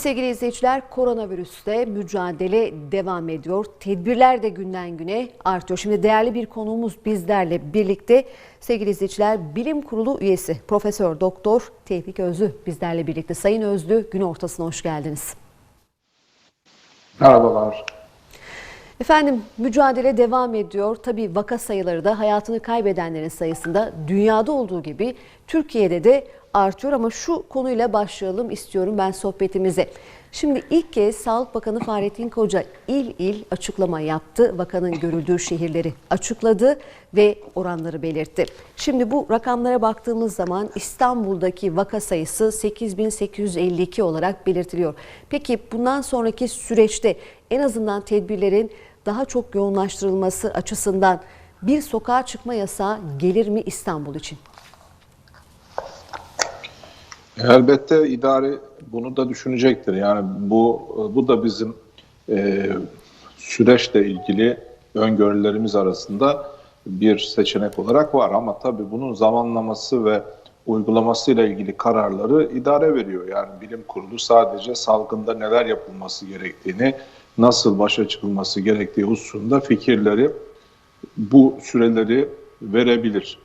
Sevgili izleyiciler koronavirüste mücadele devam ediyor. Tedbirler de günden güne artıyor. Şimdi değerli bir konuğumuz bizlerle birlikte sevgili izleyiciler Bilim Kurulu üyesi Profesör Doktor Tevfik Özlü bizlerle birlikte. Sayın Özlü gün ortasına hoş geldiniz. Merhabalar. Efendim mücadele devam ediyor. Tabii vaka sayıları da hayatını kaybedenlerin sayısında dünyada olduğu gibi Türkiye'de de artıyor ama şu konuyla başlayalım istiyorum ben sohbetimize. Şimdi ilk kez Sağlık Bakanı Fahrettin Koca il il açıklama yaptı. Vakanın görüldüğü şehirleri açıkladı ve oranları belirtti. Şimdi bu rakamlara baktığımız zaman İstanbul'daki vaka sayısı 8852 olarak belirtiliyor. Peki bundan sonraki süreçte en azından tedbirlerin daha çok yoğunlaştırılması açısından bir sokağa çıkma yasağı gelir mi İstanbul için? Elbette idare bunu da düşünecektir. Yani bu bu da bizim e, süreçle ilgili öngörülerimiz arasında bir seçenek olarak var. Ama tabii bunun zamanlaması ve uygulamasıyla ilgili kararları idare veriyor. Yani bilim kurulu sadece salgında neler yapılması gerektiğini, nasıl başa çıkılması gerektiği hususunda fikirleri, bu süreleri verebilir.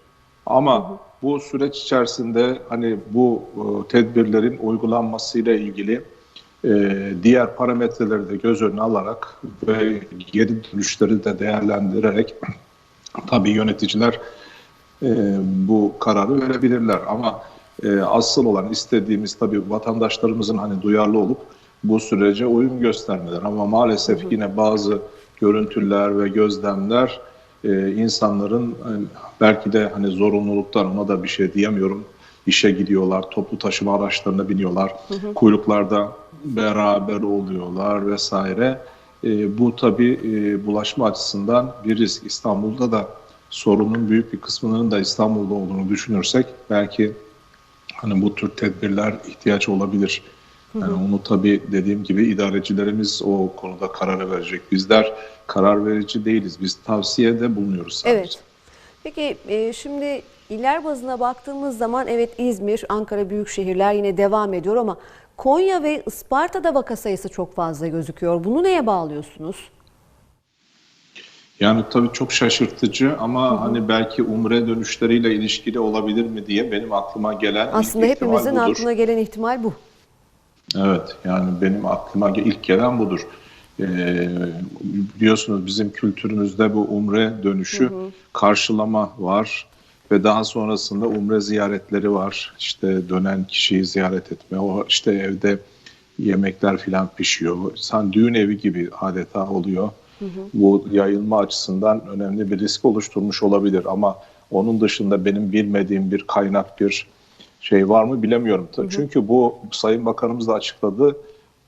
Ama bu süreç içerisinde hani bu e, tedbirlerin uygulanmasıyla ilgili e, diğer parametreleri de göz önüne alarak ve geri dönüşleri de değerlendirerek tabii yöneticiler e, bu kararı verebilirler. Ama e, asıl olan istediğimiz tabii vatandaşlarımızın hani duyarlı olup bu sürece uyum göstermeler. Ama maalesef yine bazı görüntüler ve gözlemler e, insanların e, belki de hani zorunluluktan ona da bir şey diyemiyorum. İşe gidiyorlar, toplu taşıma araçlarına biniyorlar, kuyruklarda beraber oluyorlar vesaire. E, bu tabii e, bulaşma açısından bir risk. İstanbul'da da sorunun büyük bir kısmının da İstanbul'da olduğunu düşünürsek belki hani bu tür tedbirler ihtiyaç olabilir. Yani onu tabii dediğim gibi idarecilerimiz o konuda kararı verecek. Bizler karar verici değiliz. Biz tavsiyede bulunuyoruz sadece. Evet. Peki e, şimdi iller bazına baktığımız zaman evet İzmir, Ankara büyük şehirler yine devam ediyor ama Konya ve Isparta'da vaka sayısı çok fazla gözüküyor. Bunu neye bağlıyorsunuz? Yani tabii çok şaşırtıcı ama hani belki umre dönüşleriyle ilişkili olabilir mi diye benim aklıma gelen Aslında hepimizin budur. aklına gelen ihtimal bu. Evet yani benim aklıma ilk gelen budur. Ee, biliyorsunuz bizim kültürümüzde bu umre dönüşü karşılama var ve daha sonrasında umre ziyaretleri var. İşte dönen kişiyi ziyaret etme, o işte evde yemekler filan pişiyor. Sen düğün evi gibi adeta oluyor. Bu yayılma açısından önemli bir risk oluşturmuş olabilir ama onun dışında benim bilmediğim bir kaynak bir şey var mı bilemiyorum. Çünkü bu Sayın Bakanımız da açıkladı.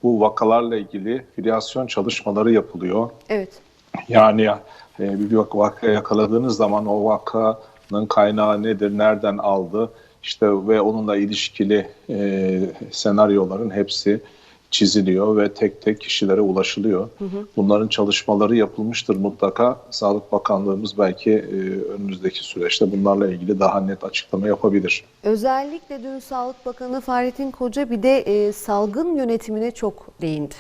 Bu vakalarla ilgili filyasyon çalışmaları yapılıyor. Evet. Yani e, bir vak- vaka yakaladığınız zaman o vakanın kaynağı nedir, nereden aldı, işte ve onunla ilişkili e, senaryoların hepsi çiziliyor ve tek tek kişilere ulaşılıyor. Bunların çalışmaları yapılmıştır mutlaka. Sağlık Bakanlığımız belki e, önümüzdeki süreçte bunlarla ilgili daha net açıklama yapabilir. Özellikle dün Sağlık Bakanı Fahrettin Koca bir de e, salgın yönetimine çok değindi.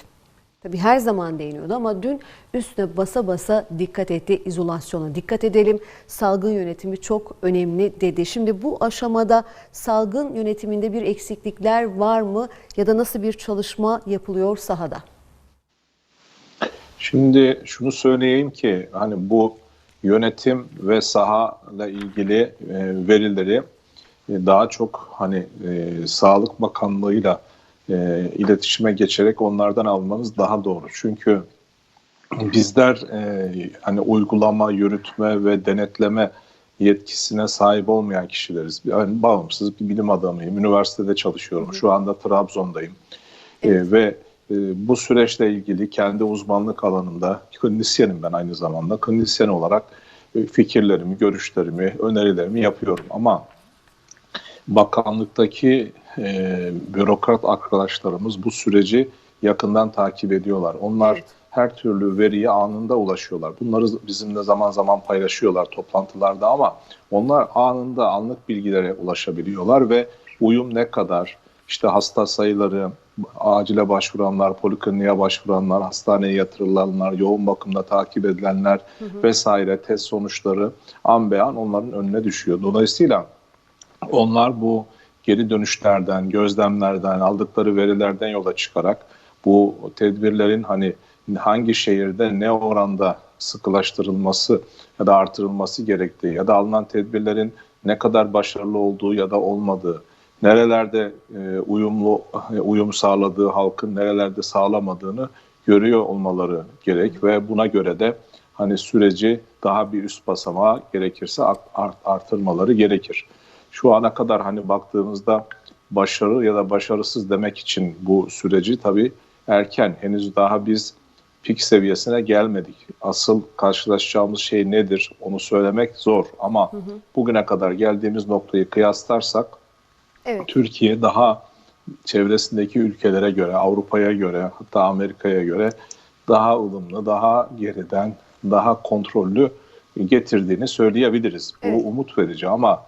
Tabii her zaman değiniyordu ama dün üstüne basa basa dikkat etti izolasyona. Dikkat edelim salgın yönetimi çok önemli dedi. Şimdi bu aşamada salgın yönetiminde bir eksiklikler var mı ya da nasıl bir çalışma yapılıyor sahada? Şimdi şunu söyleyeyim ki hani bu yönetim ve sahayla ilgili e, verileri e, daha çok hani e, Sağlık Bakanlığı'yla e, iletişime geçerek onlardan almanız daha doğru. Çünkü bizler e, hani uygulama, yürütme ve denetleme yetkisine sahip olmayan kişileriz. Yani bağımsız bir bilim adamıyım. Üniversitede çalışıyorum. Şu anda Trabzon'dayım. E, ve e, bu süreçle ilgili kendi uzmanlık alanında klinisyenim ben aynı zamanda. Klinisyen olarak e, fikirlerimi, görüşlerimi, önerilerimi yapıyorum. Ama bakanlıktaki e, bürokrat arkadaşlarımız bu süreci yakından takip ediyorlar. Onlar Evet. her türlü veriye anında ulaşıyorlar. Bunları bizimle zaman zaman paylaşıyorlar toplantılarda ama onlar anında anlık bilgilere ulaşabiliyorlar ve uyum ne kadar, işte hasta sayıları, acile başvuranlar, polikliniğe başvuranlar, hastaneye yatırılanlar, yoğun bakımda takip edilenler vesaire test sonuçları an be an onların önüne düşüyor. Dolayısıyla onlar bu geri dönüşlerden, gözlemlerden, aldıkları verilerden yola çıkarak bu tedbirlerin hani hangi şehirde ne oranda sıkılaştırılması ya da artırılması gerektiği ya da alınan tedbirlerin ne kadar başarılı olduğu ya da olmadığı, nerelerde e, uyumlu e, uyum sağladığı halkın nerelerde sağlamadığını görüyor olmaları gerek ve buna göre de hani süreci daha bir üst basamağa gerekirse art- art- artırmaları gerekir. Şu ana kadar hani baktığımızda başarı ya da başarısız demek için bu süreci tabii erken. Henüz daha biz pik seviyesine gelmedik. Asıl karşılaşacağımız şey nedir onu söylemek zor ama bugüne kadar geldiğimiz noktayı kıyaslarsak Evet. Türkiye daha çevresindeki ülkelere göre, Avrupa'ya göre, hatta Amerika'ya göre daha ılımlı, daha geriden, daha kontrollü getirdiğini söyleyebiliriz. Evet. Bu umut verici ama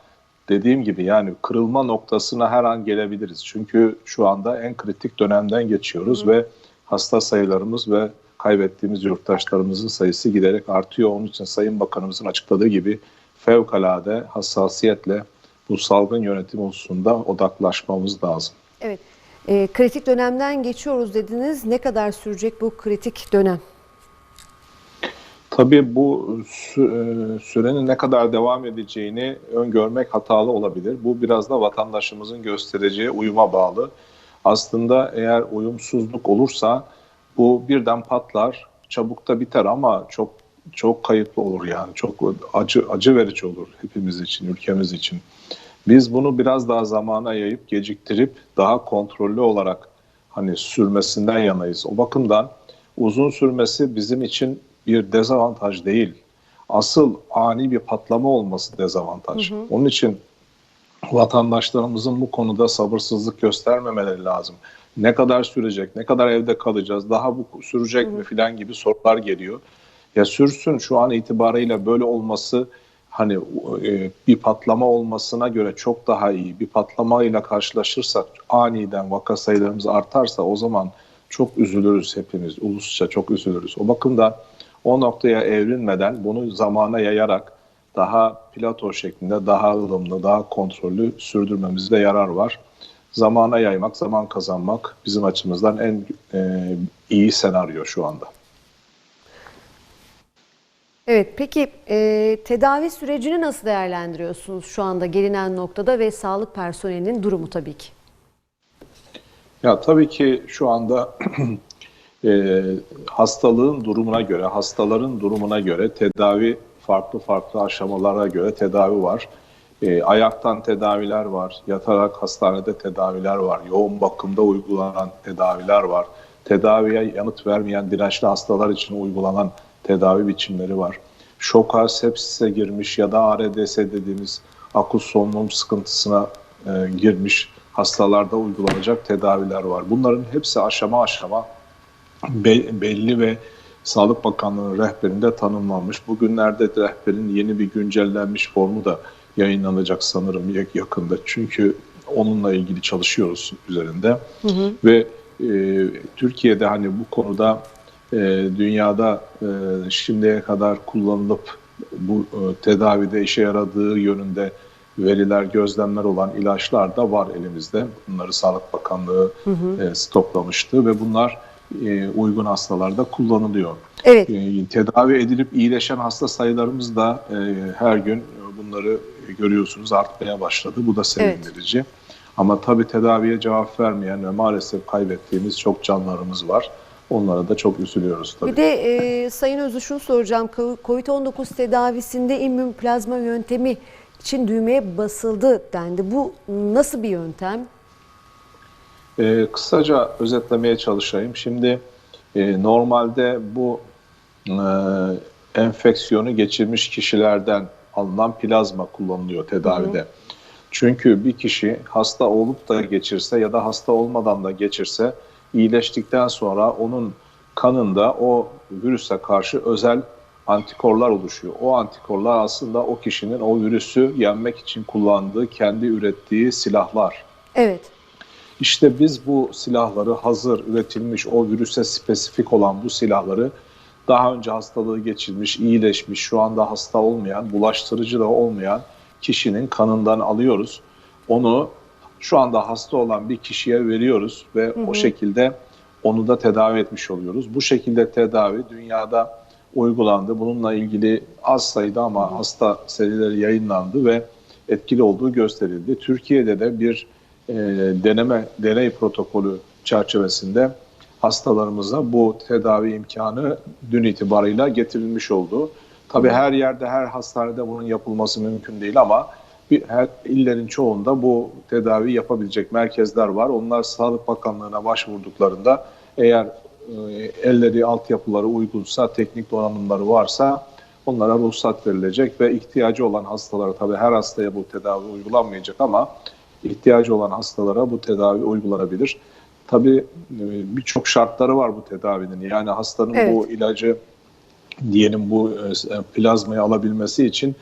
dediğim gibi yani kırılma noktasına her an gelebiliriz. Çünkü şu anda en kritik dönemden geçiyoruz ve hasta sayılarımız ve kaybettiğimiz yurttaşlarımızın sayısı giderek artıyor. Onun için Sayın Bakanımızın açıkladığı gibi fevkalade hassasiyetle bu salgın yönetim hususunda odaklaşmamız lazım. Evet. Ee, kritik dönemden geçiyoruz dediniz. Ne kadar sürecek bu kritik dönem? Tabii bu e, sürenin ne kadar devam edeceğini öngörmek hatalı olabilir. Bu biraz da vatandaşımızın göstereceği uyuma bağlı. Aslında eğer uyumsuzluk olursa bu birden patlar, çabuk da biter ama çok çok kayıplı olur yani. Çok acı acı verici olur hepimiz için, ülkemiz için. Biz bunu biraz daha zamana yayıp geciktirip daha kontrollü olarak hani sürmesinden yanayız. O bakımdan uzun sürmesi bizim için bir dezavantaj değil. Asıl ani bir patlama olması dezavantaj. Onun için vatandaşlarımızın bu konuda sabırsızlık göstermemeleri lazım. Ne kadar sürecek, ne kadar evde kalacağız, daha bu sürecek mi filan gibi sorular geliyor. Ya sürsün şu an itibarıyla böyle olması hani e, bir patlama olmasına göre çok daha iyi. Bir patlamayla karşılaşırsak aniden vaka sayılarımız artarsa o zaman çok üzülürüz hepimiz. Ulusça çok üzülürüz. O bakımdan o noktaya evrilmeden bunu zamana yayarak daha plato şeklinde, daha ılımlı, daha kontrollü sürdürmemizde yarar var. Zamana yaymak, zaman kazanmak bizim açımızdan en e, iyi senaryo şu anda. Evet, peki e, tedavi sürecini nasıl değerlendiriyorsunuz şu anda gelinen noktada ve sağlık personelinin durumu tabii ki? Ya tabii ki şu anda e, hastalığın durumuna göre, hastaların durumuna göre tedavi farklı farklı aşamalara göre tedavi var. E, ayaktan tedaviler var, yatarak hastanede tedaviler var, yoğun bakımda uygulanan tedaviler var. Tedaviye yanıt vermeyen dirençli hastalar için uygulanan tedavi biçimleri var. Şoka, sepsise girmiş ya da ARDS dediğimiz akut solunum sıkıntısına e, girmiş hastalarda uygulanacak tedaviler var. Bunların hepsi aşama aşama be- belli ve Sağlık Bakanlığı'nın rehberinde tanımlanmış. Bugünlerde de rehberin yeni bir güncellenmiş formu da yayınlanacak sanırım yak- yakında. Çünkü onunla ilgili çalışıyoruz üzerinde. Ve e, Türkiye'de hani bu konuda e, dünyada e, şimdiye kadar kullanılıp bu e, tedavide işe yaradığı yönünde veriler, gözlemler olan ilaçlar da var elimizde. Bunları Sağlık Bakanlığı e, stoklamıştı ve bunlar e, uygun hastalarda kullanılıyor. Evet. E, tedavi edilip iyileşen hasta sayılarımız da e, her gün bunları görüyorsunuz artmaya başladı. Bu da sevindirici. Ama tabii tedaviye cevap vermeyen ve maalesef kaybettiğimiz çok canlarımız var. Onlara da çok üzülüyoruz tabii. Bir de e, Sayın Özü şunu soracağım. Covid-19 tedavisinde immün plazma yöntemi için düğmeye basıldı dendi. Bu nasıl bir yöntem? Ee, kısaca özetlemeye çalışayım. Şimdi e, normalde bu e, enfeksiyonu geçirmiş kişilerden alınan plazma kullanılıyor tedavide. Çünkü bir kişi hasta olup da geçirse ya da hasta olmadan da geçirse iyileştikten sonra onun kanında o virüse karşı özel antikorlar oluşuyor. O antikorlar aslında o kişinin o virüsü yenmek için kullandığı, kendi ürettiği silahlar. Evet. İşte biz bu silahları hazır üretilmiş, o virüse spesifik olan bu silahları daha önce hastalığı geçirmiş, iyileşmiş, şu anda hasta olmayan, bulaştırıcı da olmayan kişinin kanından alıyoruz. Onu şu anda hasta olan bir kişiye veriyoruz ve o şekilde onu da tedavi etmiş oluyoruz. Bu şekilde tedavi dünyada uygulandı. Bununla ilgili az sayıda ama hasta serileri yayınlandı ve etkili olduğu gösterildi. Türkiye'de de bir e, deneme deney protokolü çerçevesinde hastalarımıza bu tedavi imkanı dün itibarıyla getirilmiş oldu. Tabii her yerde, her hastanede bunun yapılması mümkün değil ama bir, her illerin çoğunda bu tedavi yapabilecek merkezler var. Onlar Sağlık Bakanlığı'na başvurduklarında eğer e, elleri, altyapıları uygunsa, teknik donanımları varsa onlara ruhsat verilecek ve ihtiyacı olan hastalara, tabii her hastaya bu tedavi uygulanmayacak ama ihtiyacı olan hastalara bu tedavi uygulanabilir. Tabii e, birçok şartları var bu tedavinin. Yani hastanın Evet. bu ilacı diyelim bu e, plazmayı alabilmesi için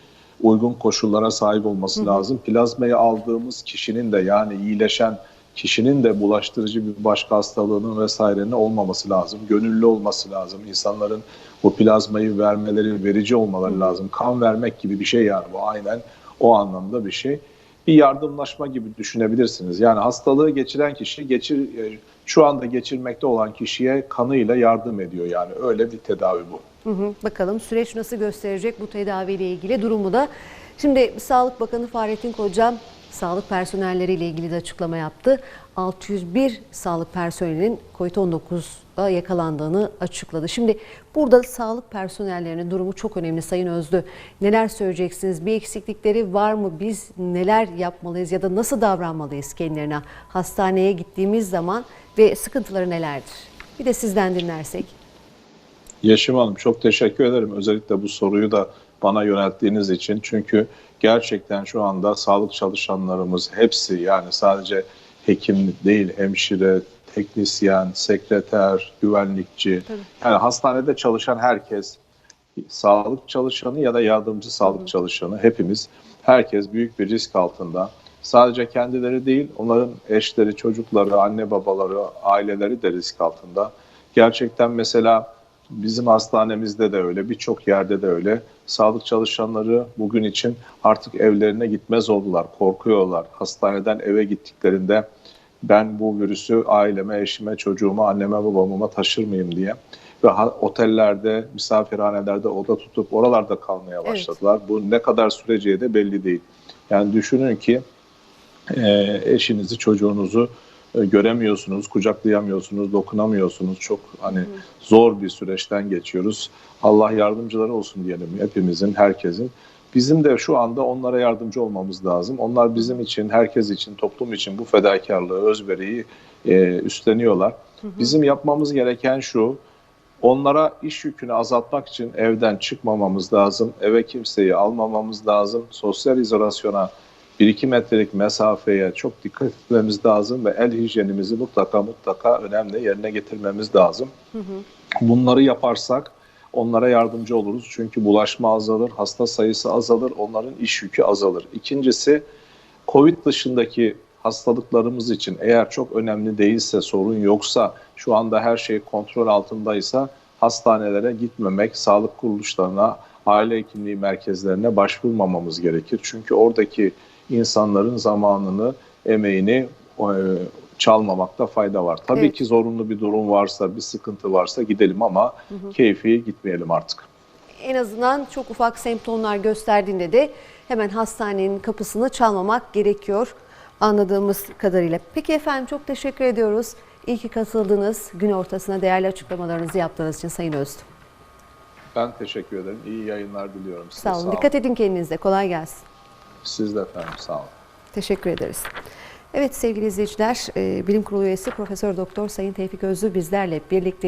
uygun koşullara sahip olması lazım. Plazmayı aldığımız kişinin de yani iyileşen kişinin de bulaştırıcı bir başka hastalığının vesairenin olmaması lazım. Gönüllü olması lazım. İnsanların bu plazmayı vermeleri, verici olmaları lazım. Kan vermek gibi bir şey yani bu aynen o anlamda bir şey. Bir yardımlaşma gibi düşünebilirsiniz. Yani hastalığı geçiren kişi geçir e, şu anda geçirmekte olan kişiye kanıyla yardım ediyor yani öyle bir tedavi bu. Hı hı. Bakalım süreç nasıl gösterecek bu tedaviyle ilgili durumu da. Şimdi Sağlık Bakanı Fahrettin Koca sağlık personelleriyle ilgili de açıklama yaptı. 601 sağlık personelinin COVID-19'da yakalandığını açıkladı. Şimdi burada sağlık personellerinin durumu çok önemli Sayın Özlü. Neler söyleyeceksiniz? Bir eksiklikleri var mı? Biz neler yapmalıyız ya da nasıl davranmalıyız kendilerine hastaneye gittiğimiz zaman ve sıkıntıları nelerdir? Bir de sizden dinlersek. Yeşim Hanım çok teşekkür ederim. Özellikle bu soruyu da bana yönelttiğiniz için. Çünkü gerçekten şu anda sağlık çalışanlarımız hepsi yani sadece hekim değil, hemşire, teknisyen, sekreter, güvenlikçi. Yani hastanede çalışan herkes, sağlık çalışanı ya da yardımcı sağlık çalışanı hepimiz, herkes büyük bir risk altında. Sadece kendileri değil, onların eşleri, çocukları, anne babaları, aileleri de risk altında. Gerçekten mesela bizim hastanemizde de öyle, birçok yerde de öyle. Sağlık çalışanları bugün için artık evlerine gitmez oldular, korkuyorlar. Hastaneden eve gittiklerinde ben bu virüsü aileme, eşime, çocuğuma, anneme, babama taşır mıyım diye. Ve otellerde, misafirhanelerde oda tutup oralarda kalmaya Evet. başladılar. Bu ne kadar süreceği de belli değil. Yani düşünün ki e, eşinizi, çocuğunuzu göremiyorsunuz, kucaklayamıyorsunuz, dokunamıyorsunuz. Çok hani zor bir süreçten geçiyoruz. Allah yardımcıları olsun diyelim hepimizin, herkesin. Bizim de şu anda onlara yardımcı olmamız lazım. Onlar bizim için, herkes için, toplum için bu fedakarlığı, özveriyi e, üstleniyorlar. Bizim yapmamız gereken şu, Onlara iş yükünü azaltmak için evden çıkmamamız lazım. Eve kimseyi almamamız lazım. Sosyal izolasyona 1-2 metrelik mesafeye çok dikkat etmemiz lazım ve el hijyenimizi mutlaka mutlaka önemli yerine getirmemiz lazım. Bunları yaparsak onlara yardımcı oluruz. Çünkü bulaşma azalır, hasta sayısı azalır, onların iş yükü azalır. İkincisi Covid dışındaki hastalıklarımız için eğer çok önemli değilse, sorun yoksa, şu anda her şey kontrol altındaysa hastanelere gitmemek, sağlık kuruluşlarına, aile hekimliği merkezlerine başvurmamamız gerekir. Çünkü oradaki insanların zamanını, emeğini e, çalmamakta fayda var. Tabii Evet. ki zorunlu bir durum varsa, bir sıkıntı varsa gidelim ama keyfi gitmeyelim artık. en azından çok ufak semptomlar gösterdiğinde de hemen hastanenin kapısını çalmamak gerekiyor anladığımız kadarıyla. Peki efendim çok teşekkür ediyoruz. İyi ki katıldınız. Gün ortasına değerli açıklamalarınızı yaptığınız için Sayın Öztürk. Ben teşekkür ederim. İyi yayınlar diliyorum size. Sağ olun. Dikkat edin kendinize. Kolay gelsin. Siz de efendim sağ olun. Teşekkür ederiz. Evet sevgili izleyiciler, e, Bilim Kurulu üyesi Profesör Doktor Sayın Tevfik Özlü bizlerle birlikte